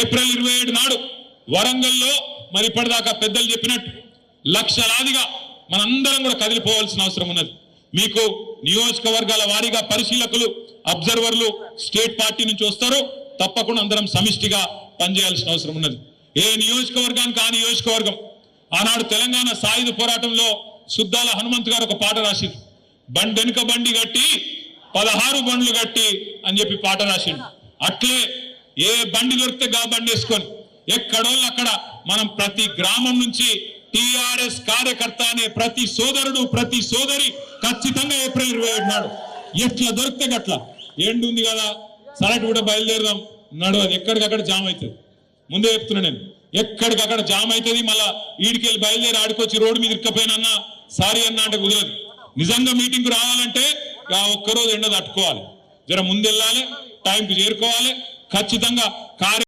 April ఇరవై ఏడు నాడు వరంగల్లో మరి ఇప్పటిదాకా పెద్దలు చెప్పినట్టు లక్షలాదిగా మనందరం కూడా కదిలిపోవాల్సిన అవసరం ఉన్నది. మీకు నియోజకవర్గాల వారీగా పరిశీలకులు అబ్జర్వర్లు స్టేట్ పార్టీ నుంచి వస్తారు. తప్పకుండా అందరం సమిష్టిగా పనిచేయాల్సిన అవసరం ఉన్నది. ఏ నియోజకవర్గానికి ఆ నియోజకవర్గం? ఆనాడు తెలంగాణ సాయుధ పోరాటంలో సుద్దాల హనుమంత్ గారు ఒక పాట రాసిండు. బండి వెనుక బండి కట్టి పదహారు బండ్లు కట్టి అని చెప్పి పాట రాసిండు. అట్లే ఏ బండి దొరికితే గా బండి వేసుకొని ఎక్కడోళ్ళు అక్కడ మనం ప్రతి గ్రామం నుంచి టిఆర్ఎస్ కార్యకర్త అనే ప్రతి సోదరుడు ప్రతి సోదరి ఖచ్చితంగా ఏప్రిల్ ఇరవై ఏడు నాడు. ఎట్లా దొరికితే గట్లా. ఎండు ఉంది కదా సరటి కూడా బయలుదేరదాం నడవదు ఎక్కడికక్కడ జామ్ అవుతుంది. ముందే చెప్తున్నా నేను. ఎక్కడికక్కడ జామ్ అవుతుంది మళ్ళా ఈడికెళ్ళి బయలుదేరి ఆడికొచ్చి రోడ్డు మీద ఇరుక్కపోయినన్నా సారీ అన్న అంటే కుదరదు. నిజంగా మీటింగ్ రావాలంటే ఆ ఒక్కరోజు ఎండ తట్టుకోవాలి. జర ముందెళ్ళాలి టైంకి చేరుకోవాలి ఖచ్చితంగా కార్య